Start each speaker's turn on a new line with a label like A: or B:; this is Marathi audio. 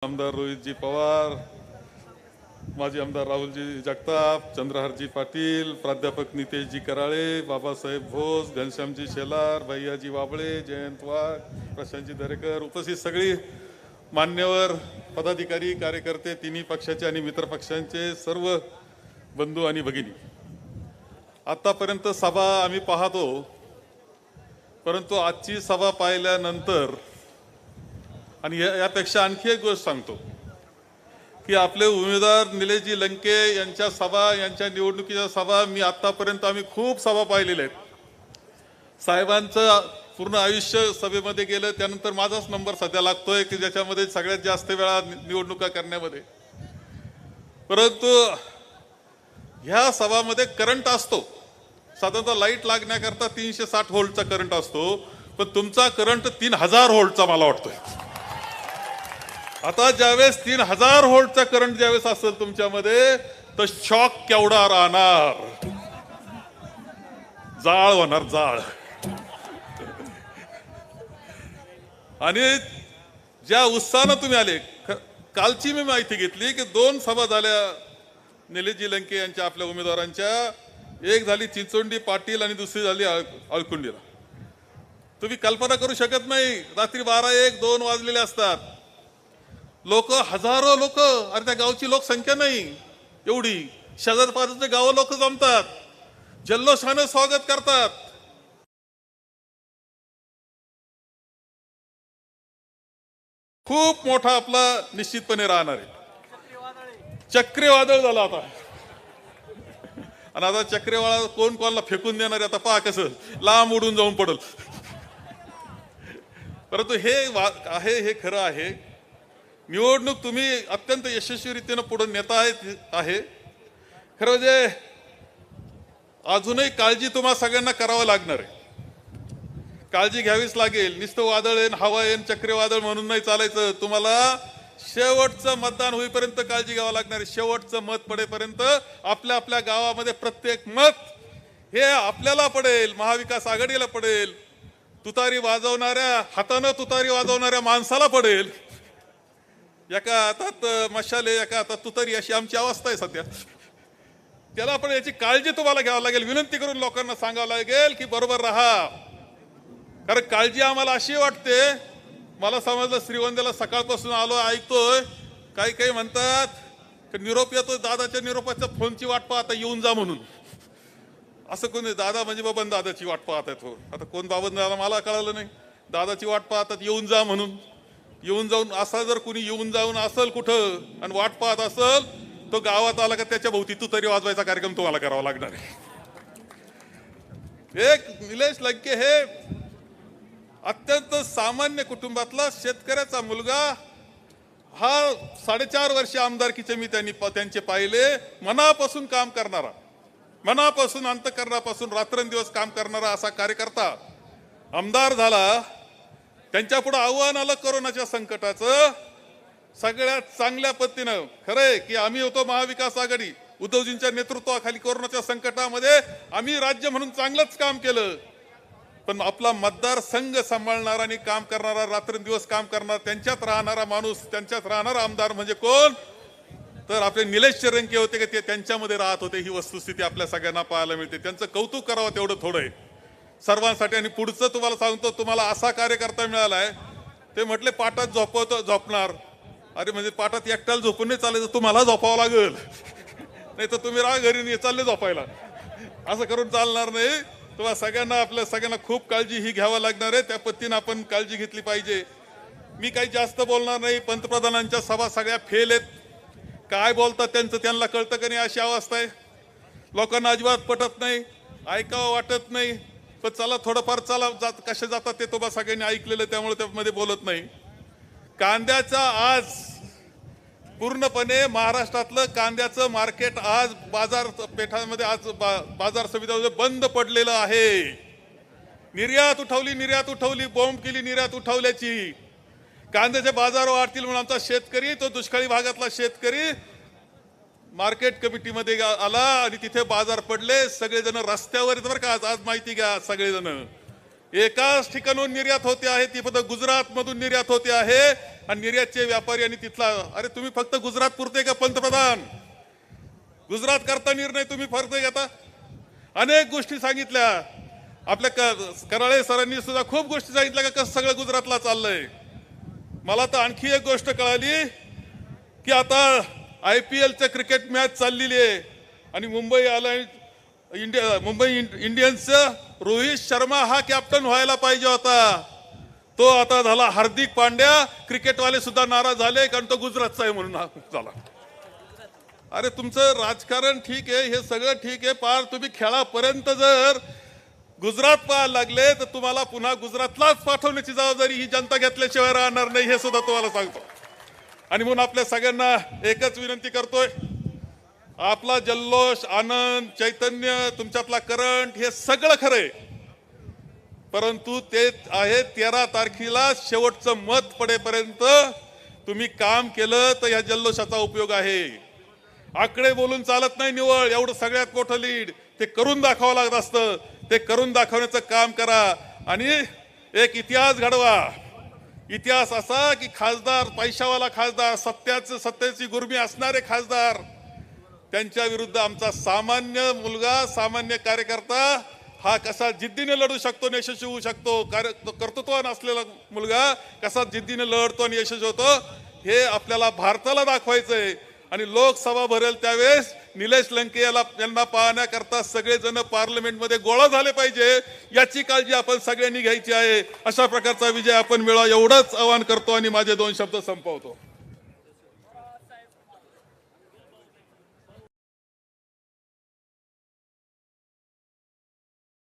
A: आमदार रोहितजी पवार माजी आमदार राहुलजी जगताप चंद्रहरजी पाटील प्राध्यापक नितेशजी कराळे बाबासाहेब घोष घनश्यामजी शेलार भैयाजी वाबळे जयंत वाघ प्रशांतजी दरेकर उपस्थित सगळी मान्यवर पदाधिकारी कार्यकर्ते तिन्ही पक्षाचे आणि मित्र पक्षांचे सर्व बंधू आणि भगिनी. आतापर्यंत सभा आम्ही पाहतो परंतु आजची सभा पाहिल्यानंतर आणि या- यापेक्षा आणखी एक गोष्ट सांगतो की आपले उमेदवार निलेशजी लंके यांच्या सभा यांच्या निवडणुकीच्या सभा मी आतापर्यंत आम्ही खूप सभा पाहिलेल्या आहेत. साहेबांचं पूर्ण आयुष्य सभेमध्ये गेलं त्यानंतर माझाच नंबर सध्या लागतोय की ज्याच्यामध्ये सगळ्यात जास्त वेळा निवडणुका करण्यामध्ये. परंतु ह्या सभामध्ये करंट असतो. साधारणतः लाइट लागण्याकरता तीनशे साठ होल्टचा करंट असतो पण तुमचा करंट तीन हजार होल्टचा मला वाटतोय. आता ज्यावेळेस तीन हजार व्होल्टचा करंट ज्यावेळेस असेल तुमच्यामध्ये तर शॉक केवढा राहणार? जाळ होणार जाळ. आणि ज्या उत्साहानं तुम्ही आले कालची मी माहिती घेतली की दोन सभा झाल्या निलेशजी लंके यांच्या आपल्या उमेदवारांच्या. एक झाली चिंचोंडी पाटील आणि दुसरी झाली अळकुंडीला. तुम्ही कल्पना करू शकत नाही रात्री बारा एक दोन वाजलेले असतात. लोक हजारो लोक अरे त्या गावची लोकसंख्या नाही एवढी. शेजार पाजारचे गाव लोक जमतात. जल्लोषानं स्वागत करतात. खूप मोठा आपला निश्चितपणे राहणार आहे. चक्रीवादळ झालं आता. आणि आता चक्रीवादळ कोण कोणाला फेकून देणार आहे आता पहा कसं. लांब उडून जाऊन पडल. परंतु हे वा- आहे हे खरं आहे. निवडणूक तुम्ही अत्यंत यशस्वीरित्यानं पुढे नेता आहेत आहे. खरं म्हणजे अजूनही काळजी तुम्हा सगळ्यांना करावं लागणार आहे. काळजी घ्यावीच लागेल. नुसतं वादळ येईन हवा येईन चक्रीवादळ म्हणून नाही चालायचं. तुम्हाला शेवटचं मतदान होईपर्यंत काळजी घ्यावं लागणार आहे. शेवटचं मत पडेपर्यंत आपल्या आपल्या गावामध्ये प्रत्येक मत हे आपल्याला पडेल महाविकास आघाडीला पडेल. तुतारी वाजवणाऱ्या हातानं तुतारी वाजवणाऱ्या माणसाला पडेल. एका हातात मशाले एका हातात तुतारी अशी आमची अवस्था आहे सध्या. त्याला आपण याची काळजी तुम्हाला घ्यावं लागेल. विनंती करून लोकांना सांगावं लागेल की बरोबर राहा. कारण काळजी आम्हाला अशी वाटते मला समजलं श्रीवंदेला सकाळपासून आलो ऐकतोय. काही काही म्हणतात निरोप येतो दादाच्या निरोपाच्या फोनची वाट पाहता येऊन जा म्हणून. असं कोणी दादा म्हणजे बाबा दादाची वाट पाहतात हो. आता कोण बाबा दादा मला कळालं नाही. दादाची वाट पाहतात येऊन जा म्हणून. येऊन जाऊन असा जर कुणी येऊन जाऊन असेल कुठं आणि वाट पाहत असेल तो गावात आला का त्याच्या भोवती तू तरी वाजवायचा कार्यक्रम तुम्हाला करावा लागणार आहे. एक निलेश लंके हे अत्यंत सामान्य कुटुंबातला शेतकऱ्याचा मुलगा. हा साडेचार वर्ष आमदारकीचे मी त्यांनी त्यांचे पाहिले. मनापासून काम करणारा. मनापासून अंतकरणापासून रात्रंदिवस काम करणारा असा कार्यकर्ता. आमदार झाला. त्यांच्या पुढे आव्हान आलं कोरोनाच्या संकटाचं. सगळ्यात चांगल्या पद्धतीनं खरंय की आम्ही होतो महाविकास आघाडी. उद्धवजींच्या नेतृत्वाखाली कोरोनाच्या संकटामध्ये आम्ही राज्य म्हणून चांगलंच काम केलं. पण आपला मतदारसंघ सांभाळणारा आणि काम करणारा रात्रंदिवस काम करणारा त्यांच्यात राहणारा माणूस त्यांच्यात राहणारा आमदार म्हणजे कोण? तर आपले निलेश चरंके होते की ते त्यांच्यामध्ये राहत होते. ही वस्तुस्थिती आपल्या सगळ्यांना पाहायला मिळते. त्यांचं कौतुक करावं तेवढं थोडं आहे. सर्वांसाठी आणि पुढचं तुम्हाला सांगतो तुम्हाला असा कार्यकर्ता मिळाला आहे ते म्हटले पाटात झोपवतो झोपणार. अरे म्हणजे पाटात एकट्याला झोपून नाही चालायचं तुम्हाला झोपावं लागेल. नाही तर तुम्ही राहा घरी नाही चालले झोपायला. असं करून चालणार नाही. तुम्हाला सगळ्यांना आपल्या सगळ्यांना खूप काळजी ही घ्यावं लागणार आहे. त्या पद्धतीनं आपण काळजी घेतली पाहिजे. मी काही जास्त बोलणार नाही. पंतप्रधानांच्या सभा सगळ्या फेल आहेत. काय बोलतात त्यांचं त्यांना कळतं का नाही अशी अवस्था आहे? लोकांना अजिबात पटत नाही. ऐकावं वाटत नाही. पण चला थोडंफार चला जात कसे जातात ते तुम्हाला सगळ्यांनी ऐकलेलं त्यामुळे त्यामध्ये बोलत नाही. कांद्याचा आज पूर्णपणे महाराष्ट्रातलं कांद्याचं मार्केट आज बाजार पेठामध्ये आज बा- बाजार समितीमध्ये बंद पडलेलं आहे. निर्यात उठवली निर्यात उठवली बॉम्ब केली निर्यात उठवल्याची. कांद्याचे बाजार वाढतील म्हणून आमचा शेतकरी तो दुष्काळी भागातला शेतकरी मार्केट कमिटीमध्ये गा- आला आणि तिथे बाजार पडले. सगळेजण रस्त्यावर येत बरं का. आज आज माहिती घ्या सगळेजण. एकाच ठिकाणून निर्यात होते आहे. ती फक्त गुजरात मधून निर्यात होते आहे. आणि निर्यातचे व्यापारी आणि तिथला अरे तुम्ही फक्त गुजरात पुरते का पंतप्रधान? गुजरात करता निर्णय तुम्ही फक्त घेता अनेक गोष्टी सांगितल्या. आपल्या क- कराळे सरांनी सुद्धा खूप गोष्टी सांगितल्या का कसं सगळं गुजरातला चाललंय. मला तर आणखी एक गोष्ट कळाली की आता आय पी एलचं क्रिकेट मॅच चाललेली आहे. आणि मुंबई आलाय इंडिया मुंबई इंड- इंडियन्सचं रोहित शर्मा हा कॅप्टन व्हायला पाहिजे होता. तो आता झाला हार्दिक पांड्या. क्रिकेटवाले सुद्धा नाराज झाले कारण तो गुजरातचा आहे म्हणून हा झाला. अरे तुमचं राजकारण ठीक आहे हे सगळं ठीक आहे पार तुम्ही खेळापर्यंत जर गुजरात पाहायला लागले तर तुम्हाला पुन्हा गुजरातलाच पाठवण्याची जबाबदारी ही जनता घेतल्याशिवाय राहणार नाही हे सुद्धा तुम्हाला सांगतो. आणि म्हणून आपल्या सगळ्यांना एकच विनंती करतोय. आपला जल्लोष आनंद चैतन्य तुमच्यातला करंट हे सगळं खरंय. परंतु ते आहे तेरा तारखेला शेवटचं मत पडेपर्यंत तुम्ही काम केलं तर या जल्लोषाचा उपयोग आहे. आकडे बोलून चालत नाही निवळ एवढं सगळ्यात मोठं लीड. ते करून दाखवावं लागत असतं. ते करून दाखवण्याचं काम करा. आणि एक इतिहास घडवा. इतिहास असा की खासदार पैशावाला खासदार सत्याचं सत्याची गुर्मी असणारे खासदार त्यांच्या विरुद्ध आमचा सामान्य मुलगा सामान्य कार्यकर्ता हा कसा जिद्दीने लढू शकतो आणि यशस्वी होऊ शकतो कार्य कर्तृत्वान असलेला मुलगा कसा जिद्दीने लढतो आणि यशस्वी होतो हे आपल्याला भारताला दाखवायचंय. आणि लोकसभा भरेल त्यावेळेस निलेश लंके याला यांना पाहण्याकरता सगळेजण पार्लमेंटमध्ये गोळा झाले पाहिजे याची काळजी आपण सगळ्यांनी घ्यायची आहे. अशा प्रकारचा विजय आपण मिळवा. एवढंच आवाहन करतो आणि माझे दोन शब्द संपवतो.